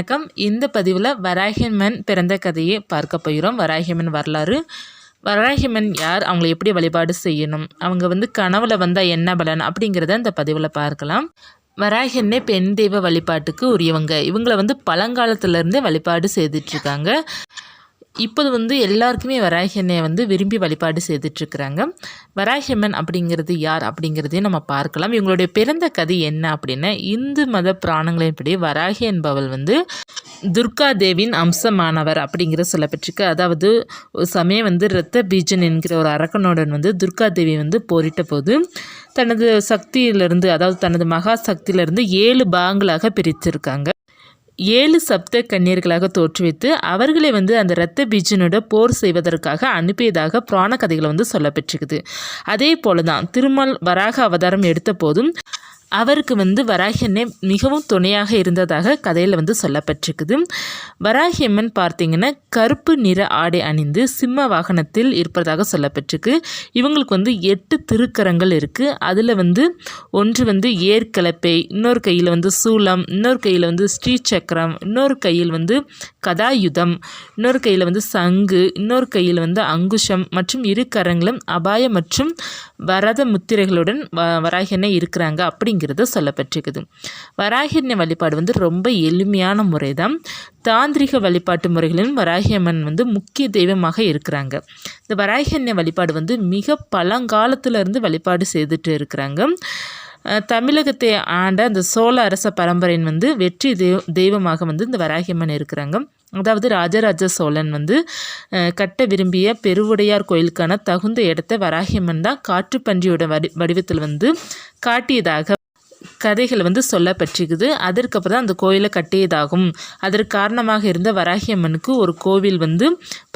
வணக்கம். இந்த பதிவில் வராகியம்மன் பிறந்த கதையை பார்க்க போகிறோம் வராகியம்மன் வரலாறு. வராகியம்மன் யார்? அவங்கள எப்படி வழிபாடு செய்யணும்? அவங்க வந்து கனவுல வந்தால் என்ன பலன்? அப்படிங்கிறத இந்த பதிவில் பார்க்கலாம். வராகியன்னே பெண் தெய்வ வழிபாட்டுக்கு உரியவங்க. இவங்கள வந்து பழங்காலத்துலேருந்தே வழிபாடு செய்துட்ருக்காங்க இப்போது வந்து எல்லாருக்குமே வராகியன்னையை வந்து விரும்பி வழிபாடு செய்துட்ருக்குறாங்க. வராகியம்மன் அப்படிங்கிறது யார் அப்படிங்கிறதையும் நம்ம பார்க்கலாம். இவங்களுடைய பிறந்த கதை என்ன அப்படின்னா இந்து மத புராணங்களின்படி வராகி என்பவள் வந்து துர்கா தேவியின் அம்சமானவர் அப்படிங்கிற சொல்லப்பட்டிருக்கு. அதாவது ஒரு சமயம் வந்து இரத்த பீஜன் என்கிற ஒரு அரக்கனுடன் வந்து துர்கா தேவி வந்து போரிட்ட போது தனது சக்தியிலிருந்து அதாவது தனது மகா சக்தியிலிருந்து ஏழு பாகங்களாக பிரித்திருக்காங்க. ஏழு சப்த கன்னியர்களாக தோற்றுவித்து அவர்களை வந்து அந்த இரத்த பீஜனோட போர் செய்வதற்காக அனுப்பியதாக புராண கதைகளை வந்து சொல்லப்பட்டிருக்குது அதே போல தான் திருமல் வராக அவதாரம் எடுத்த போதும் அவருக்கு வந்து வராகியண்ணே மிகவும் துணையாக இருந்ததாக கதையில் வந்து சொல்லப்பட்டிருக்குது. வராகியம்மன் பார்த்தீங்கன்னா கருப்பு நிற ஆடை அணிந்து சிம்ம வாகனத்தில் இருப்பதாக சொல்லப்பட்டிருக்கு. இவங்களுக்கு வந்து எட்டு திருக்கரங்கள் இருக்குது அதில் வந்து ஒன்று வந்து ஏற்கலப்பை இன்னொரு கையில் வந்து சூலம் இன்னொரு கையில் வந்து ஸ்ரீ சக்கரம் இன்னொரு கையில் வந்து கதாயுதம் இன்னொரு கையில் வந்து சங்கு இன்னொரு கையில் வந்து அங்குஷம் மற்றும் இரு கரங்களும் அபாய மற்றும் வரத முத்திரைகளுடன் வ வராகியண்ணே இருக்கிறாங்க. அப்படிங்கிறத சொல்லப்பட்டிருக்குது. வராகியண்ண வழிபாடு வந்து ரொம்ப எளிமையான முறை தான் தாந்திரிக வழிபாட்டு முறைகளிலும் வராகியம்மன் வந்து முக்கிய தெய்வமாக இருக்கிறாங்க. இந்த வராகியன்னை வழிபாடு வந்து மிக பழங்காலத்திலிருந்து வழிபாடு செய்துட்டு இருக்கிறாங்க. தமிழகத்தை ஆண்ட அந்த சோழ அரச பரம்பரையின் வந்து வெற்றி தெய்வ தெய்வமாக வந்து இந்த வராகியம்மன் இருக்கிறாங்க. அதாவது ராஜராஜ சோழன் வந்து கட்ட விரும்பிய பெருவுடையார் கோயிலுக்கான தகுந்த இடத்த வராகியம்மன் தான் காற்றுப்பன்றியோட வடி வடிவத்தில் வந்து காட்டியதாக கதைகள் வந்து சொல்லப்பட்டிருக்குது அதற்கப்புறம் தான் அந்த கோயிலை கட்டியதாகும். அதற்கு காரணமாக இருந்த வராகியம்மனுக்கு ஒரு கோவில் வந்து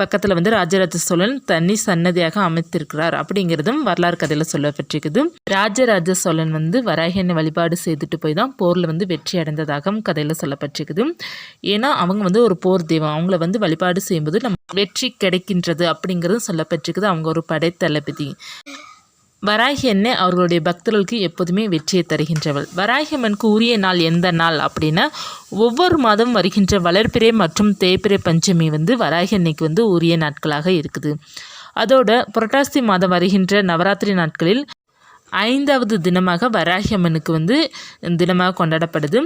பக்கத்தில் வந்து ராஜராஜ சோழன் தனி சன்னதியாக அமைத்திருக்கிறார் அப்படிங்கிறதும் வரலாறு கதையில் சொல்லப்பட்டிருக்குது ராஜராஜ சோழன் வந்து வராகியனை வழிபாடு செய்துட்டு போய் தான் போரில் வந்து வெற்றி அடைந்ததாகவும் கதையில் சொல்லப்பட்டிருக்குது ஏன்னா அவங்க வந்து ஒரு போர் தெய்வம். அவங்கள வந்து வழிபாடு செய்யும்போது நம்ம வெற்றி கிடைக்கின்றது அப்படிங்கிறதும் சொல்லப்பட்டிருக்குது அவங்க ஒரு படைத்தளபதி. வராகி அண்ணன் அவர்களுடைய பக்தர்களுக்கு எப்போதுமே வெற்றியை தருகின்றவள். வராகி அம்மனுக்கு உரிய நாள் எந்த நாள் அப்படின்னா ஒவ்வொரு மாதம் வருகின்ற வளர்ப்பிறை மற்றும் தேய்பிறை பஞ்சமி வந்து வராகி அன்னைக்கு வந்து உரிய நாட்களாக இருக்குது. அதோட புரட்டாசி மாதம் வருகின்ற நவராத்திரி நாட்களில் ஐந்தாவது தினமாக வராகி அம்மனுக்கு வந்து தினமாக கொண்டாடப்படுது.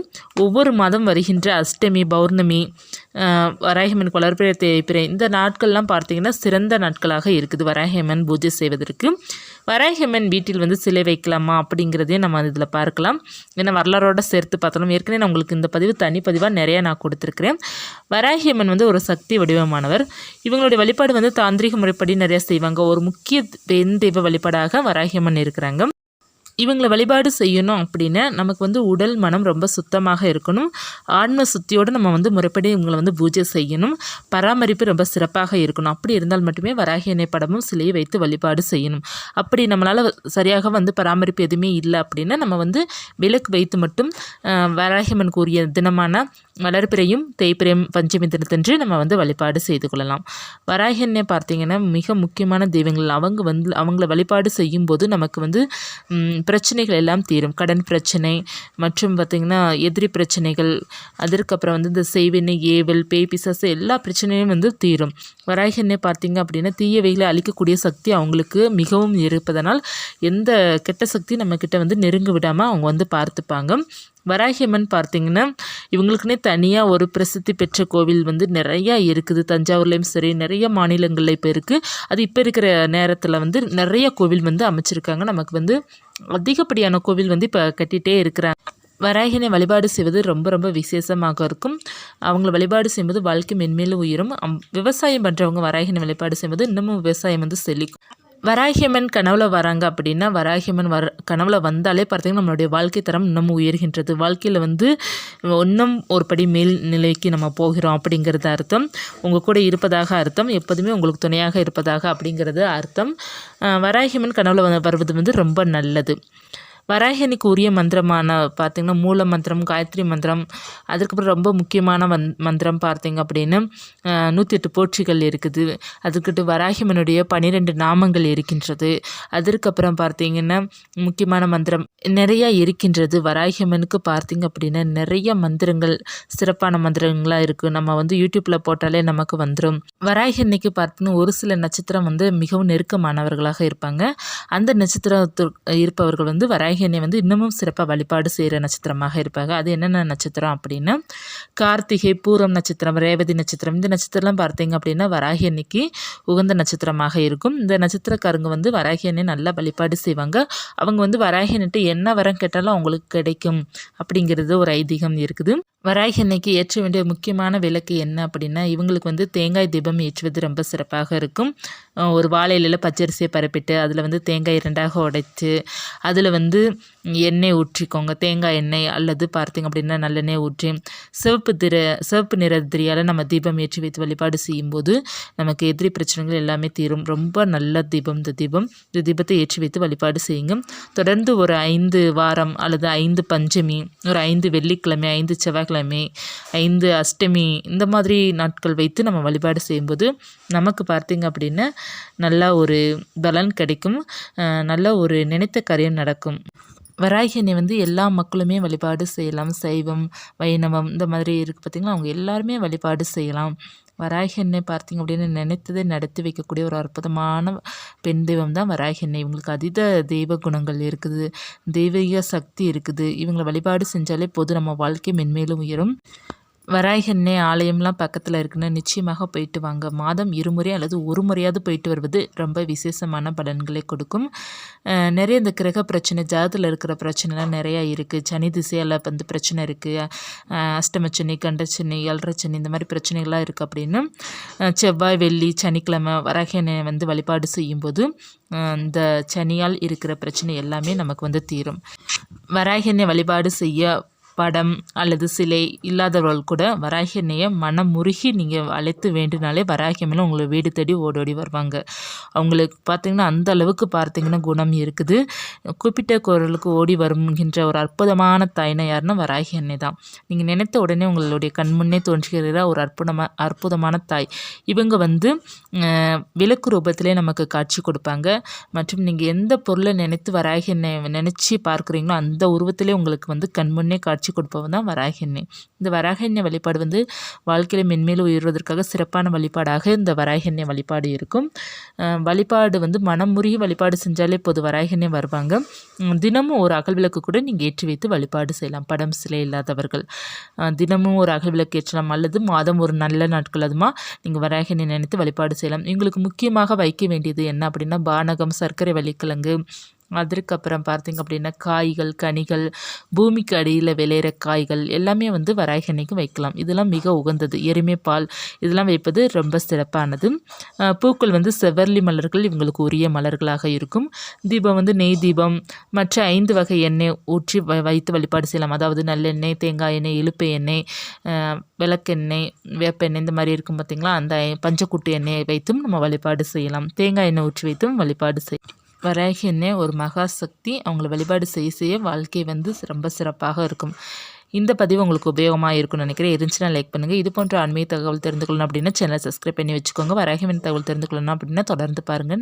ஒவ்வொரு மாதம் வருகின்ற அஷ்டமி பௌர்ணமி வராகியம்மன் வளர்ப்பிறை பிற இந்த நாட்கள்லாம் பார்த்திங்கன்னா சிறந்த நாட்களாக இருக்குது. வராகியம்மன் பூஜை செய்வதற்கு. வராகியம்மன் வீட்டில் வந்து சிலை வைக்கலாமா அப்படிங்கிறதையும் நம்ம இதில் பார்க்கலாம். ஏன்னா வரலாறோட சேர்த்து பார்த்தாலும் ஏற்கனவே நான் உங்களுக்கு இந்த பதிவு தனிப்பதிவாக நிறையா நான் கொடுத்துருக்குறேன். வராகியம்மன் வந்து ஒரு சக்தி வடிவமானவர். இவங்களுடைய வழிபாடு வந்து தாந்திரிக முறைப்படி நிறையா செய்வாங்க. ஒரு முக்கிய பெண் தெய்வ வழிபாடாக வராகியம்மன் இருக்கிறாங்க. இவங்களை வழிபாடு செய்யணும் அப்படின்னா நமக்கு வந்து உடல் மனம் ரொம்ப சுத்தமாக இருக்கணும். ஆன்ம சுத்தியோடு நம்ம வந்து முறைப்படி இவங்களை வந்து பூஜை செய்யணும். பராமரிப்பு ரொம்ப சிறப்பாக இருக்கணும். அப்படி இருந்தால் மட்டுமே வராகி எண்ணெய் படமும் சிலையை வைத்து வழிபாடு செய்யணும். அப்படி நம்மளால் சரியாக வந்து பராமரிப்பு எதுவுமே இல்லை அப்படின்னா நம்ம வந்து விளக்கு வைத்து மட்டும் வராகியம்மன் கூறிய தினமான வளர்ப்பிறையும் தேய்பிரையும் பஞ்சமி தினத்தன்று நம்ம வந்து வழிபாடு செய்து கொள்ளலாம். வராகி எண்ணெய் பார்த்திங்கன்னா மிக முக்கியமான தெய்வங்கள். அவங்க வந்து அவங்கள வழிபாடு செய்யும்போது நமக்கு வந்து பிரச்சனைகள் எல்லாம் தீரும். கடன் பிரச்சனை மற்றும் பார்த்திங்கன்னா எதிரி பிரச்சனைகள் அதற்கப்புறம் வந்து இந்த செய்வினை ஏவல் பேய் பிசாசு எல்லா பிரச்சனையும் வந்து தீரும். வராகினே பார்த்திங்க அப்படின்னா தீயவைகளை அழிக்கக்கூடிய சக்தி அவங்களுக்கு மிகவும் இருப்பதனால் எந்த கெட்ட சக்தி நம்மக்கிட்ட வந்து நெருங்க விடாமல் அவங்க வந்து பார்த்துப்பாங்க. வராகியம்மன் பார்த்திங்கன்னா இவங்களுக்குன்னே தனியாக ஒரு பிரசித்தி பெற்ற கோவில் வந்து நிறையா இருக்குது. தஞ்சாவூர்லேயும் சரி நிறைய மாநிலங்களில் இப்போ இருக்குது அது இப்போ இருக்கிற நேரத்தில் வந்து நிறைய கோவில் வந்து அமைச்சிருக்காங்க. நமக்கு வந்து அதிகப்படியான கோவில் வந்து இப்போ கட்டிகிட்டே இருக்கிறாங்க. வராகினை வழிபாடு செய்வது ரொம்ப ரொம்ப விசேஷமாக இருக்கும். அவங்கள வழிபாடு செய்வது வாழ்க்கை மென்மேலும் உயரும். விவசாயம் பண்ணுறவங்க வராகினை வழிபாடு செய்வது இன்னமும் விவசாயம் வந்து செழிக்கும். வராகியம்மன் கனவுல வராங்க அப்படின்னா வராகியம்மன் வர கனவுல வந்தாலே பார்த்தீங்கன்னா நம்மளுடைய வாழ்க்கை தரம் இன்னமும் உயர்கின்றது. வாழ்க்கையில் வந்து இன்னும் ஒரு படி மேல் நிலைக்கு நம்ம போகிறோம் அப்படிங்கிறது அர்த்தம். உங்கள் கூட இருப்பதாக அர்த்தம். எப்போதுமே உங்களுக்கு துணையாக இருப்பதாக அப்படிங்கிறது அர்த்தம். வராகியம்மன் கனவுல வருவது வந்து ரொம்ப நல்லது. வராகினிக்கு உரிய மந்திரமான பார்த்திங்கன்னா மூல மந்திரம் காயத்ரி மந்திரம் அதுக்கப்புறம் ரொம்ப முக்கியமான வந் மந்திரம் பார்த்திங்க அப்படின்னு நூற்றி எட்டு போற்றிகள் இருக்குது. அதுக்கிட்டு வராகிமனுடைய பன்னிரெண்டு நாமங்கள் இருக்கின்றது. அதற்கப்புறம் பார்த்திங்கன்னா முக்கியமான மந்திரம் நிறையா இருக்கின்றது. வராகிமனுக்கு பார்த்திங்க அப்படின்னா நிறைய மந்திரங்கள் சிறப்பான மந்திரங்களாக இருக்குது நம்ம வந்து யூடியூப்பில் போட்டாலே நமக்கு வந்துடும் வராகி அன்னைக்கு பார்த்தீங்கன்னா ஒரு சில நட்சத்திரம் வந்து மிகவும் நெருக்கமானவர்களாக இருப்பாங்க. அந்த நட்சத்திரத்து இருப்பவர்கள் வந்து வராகி என்னை வந்து இன்னமும் சிறப்பாக வழிபாடு செய்கிற நட்சத்திரமாக இருப்பாங்க. அது என்னென்ன நட்சத்திரம் அப்படின்னா கார்த்திகை பூரம் நட்சத்திரம் ரேவதி நட்சத்திரம். இந்த நட்சத்திரம்லாம் பார்த்தீங்க அப்படின்னா வராகி அன்னைக்கு உகந்த நட்சத்திரமாக இருக்கும். இந்த நட்சத்திரக்காரங்க வந்து வராகி அன்னை நல்லா வழிபாடு செய்வாங்க. அவங்க வந்து வராகி அன்னிட்டு என்ன வரம் கேட்டாலும் அவங்களுக்கு கிடைக்கும் அப்படிங்கிறது ஒரு ஐதீகம் இருக்குது. வராகி அன்னைக்கு ஏற்ற வேண்டிய முக்கியமான விளக்கு என்ன அப்படின்னா இவங்களுக்கு வந்து தேங்காய் தீபம் ஏற்றுவது ரொம்ப சிறப்பாக இருக்கும். ஒரு வாழையில பச்சரிசியை பரப்பிட்டு அதில் வந்து தேங்காய் இரண்டாக உடைத்து அதில் வந்து எண்ணெய் ஊற்றிக்கோங்க. தேங்காய் எண்ணெய் அல்லது பார்த்திங்க அப்படின்னா நல்லெண்ணெய் ஊற்றி சிவப்பு திர சிவப்பு நிற திரியால் நம்ம தீபம் ஏற்றி வைத்து வழிபாடு செய்யும்போது நமக்கு எதிரி பிரச்சனைகள் எல்லாமே தீரும். ரொம்ப நல்ல தீபம் இந்த தீபம். இந்த தீபத்தை ஏற்றி வைத்து வழிபாடு செய்யுங்க. தொடர்ந்து ஒரு ஐந்து வாரம் அல்லது ஐந்து பஞ்சமி ஒரு ஐந்து வெள்ளிக்கிழமை ஐந்து செவ்வாய் செவ்வாய்க்கிழமை ஐந்து அஷ்டமி இந்த மாதிரி நாட்கள் வைத்து நம்ம வழிபாடு செய்யும்போது நமக்கு பார்த்திங்க அப்படின்னா நல்லா ஒரு பலன் கிடைக்கும். நல்ல ஒரு நினைத்த காரியம் நடக்கும். வராகியனை வந்து எல்லா மக்களுமே வழிபாடு செய்யலாம். சைவம் வைணவம் இந்த மாதிரி இருக்குது பார்த்திங்கன்னா அவங்க எல்லாருமே வழிபாடு செய்யலாம். வராகி எண்ணெய் பார்த்திங்க அப்படின்னு நினைத்ததை நடத்தி வைக்கக்கூடிய ஒரு அற்புதமான பெண் தெய்வம் தான் வராகி எண்ணெய் இவங்களுக்கு அதீத தெய்வ குணங்கள் இருக்குது தெய்வீக சக்தி இருக்குது. இவங்களை வழிபாடு செஞ்சாலே போது நம்ம வாழ்க்கை மென்மேலும் உயரும். வராயகன்னே ஆலயம்லாம் பக்கத்தில் இருக்குன்னு நிச்சயமாக போயிட்டு வாங்க. மாதம் இருமுறை அல்லது ஒரு முறையாவது போயிட்டு வருவது ரொம்ப விசேஷமான பலன்களை கொடுக்கும். நிறைய இந்த கிரக பிரச்சனை ஜாதத்தில் இருக்கிற பிரச்சனைலாம் நிறையா இருக்குது சனி திசையால் வந்து பிரச்சனை இருக்குது அஷ்டமச்சனி கண்டச்சனி எல்ரச்சனி இந்த மாதிரி பிரச்சனைகள்லாம் இருக்குது அப்படின்னு. செவ்வாய் வெள்ளி சனிக்கிழமை வராகனை வந்து வழிபாடு செய்யும்போது இந்த சனியால் இருக்கிற பிரச்சனை எல்லாமே நமக்கு வந்து தீரும். வராகனை வழிபாடு செய்ய படம் அல்லது சிலை இல்லாதவர்கள் கூட வராகி அன்னையை மனம் முருகி நீங்கள் அழைத்து வேண்டினாலே வராகி மேலே உங்களை வீடு தேடி ஓடோடி வருவாங்க. அவங்களுக்கு பார்த்திங்கன்னா அந்த அளவுக்கு பார்த்திங்கன்னா குணம் இருக்குது. குறிப்பிட்ட குரலுக்கு ஓடி வருகின்ற ஒரு அற்புதமான தாய்னா யாருன்னா வராகி அன்னை தான். நீங்கள் நினைத்த உடனே உங்களுடைய கண் முன்னே தோன்றுகிற ஒரு அற்புதமாக அற்புதமான தாய். இவங்க வந்து விளக்கு ரூபத்திலே நமக்கு காட்சி கொடுப்பாங்க. மற்றும் நீங்கள் எந்த பொருளை நினைத்து வராகி எண்ணெய் நினச்சி பார்க்குறீங்களோ அந்த உருவத்திலே உங்களுக்கு வந்து கண்முன்னே காட்சி காட்சி கொடுப்பவன் தான் வராக எண்ணெய் இந்த வராக எண்ணெய் வழிபாடு வந்து வாழ்க்கையில் மென்மேலும் உயர்வதற்காக சிறப்பான வழிபாடாக இந்த வராக எண்ணெய் வழிபாடு இருக்கும். வழிபாடு வந்து மனம் முருகி வழிபாடு செஞ்சாலே போது வராக எண்ணெய் வருவாங்க தினமும் ஒரு அகல் விளக்கு கூட நீங்கள் ஏற்றி வைத்து வழிபாடு செய்யலாம். படம் சிலை இல்லாதவர்கள். தினமும் ஒரு அகல் விளக்கு ஏற்றலாம். அல்லது மாதம் ஒரு நல்ல நாட்கள் அதுமா நீங்கள் வராக எண்ணெய் நினைத்து வழிபாடு செய்யலாம். எங்களுக்கு முக்கியமாக வைக்க வேண்டியது என்ன அப்படின்னா பானகம் சர்க்கரை வள்ளிக்கிழங்கு அதற்கப்புறம் பார்த்திங்க அப்படின்னா காய்கள் கனிகள் பூமிக்கு அடியில் விளையிற காய்கள் எல்லாமே வந்து வராகி வைக்கலாம். இதெல்லாம் மிக உகந்தது. எருமை பால் இதெல்லாம் வைப்பது ரொம்ப சிறப்பானது. பூக்கள் வந்து செவ்வர்லி மலர்கள் இவங்களுக்கு உரிய மலர்களாக இருக்கும். தீபம் வந்து நெய் தீபம் மற்ற ஐந்து வகை எண்ணெய் ஊற்றி வைத்து வழிபாடு செய்யலாம். அதாவது நல்லெண்ணெய் தேங்காய் எண்ணெய் இழுப்பு எண்ணெய் விளக்கெண்ணெய் வேப்பெண்ணெய் இந்த மாதிரி இருக்கும் பார்த்திங்களா? அந்த பஞ்சக்குட்டு எண்ணெயை வைத்தும் நம்ம வழிபாடு செய்யலாம். தேங்காய் எண்ணெய் ஊற்றி வைத்தும் வழிபாடு செய்யலாம் வராகின்னே ஒரு மகா சக்தி அவங்கள வழிபாடு செய்ய செய்ய வாழ்க்கை வந்து ரொம்ப சிறப்பாக இருக்கும். இந்த பதிவு உங்களுக்கு உபயோகமாக இருக்கும்னு நினைக்கிறேன். இருந்துச்சுன்னா லைக் பண்ணுங்கள் இது போன்ற ஆன்மீக தகவல் தெரிந்து கொள்ளணும் அப்படின்னா சேனலை சப்ஸ்கிரைப் பண்ணி வச்சுக்கோங்க. வராகிவின் தகவல் தெரிந்து கொள்ளணும் அப்படின்னா தொடர்ந்து பாருங்கள்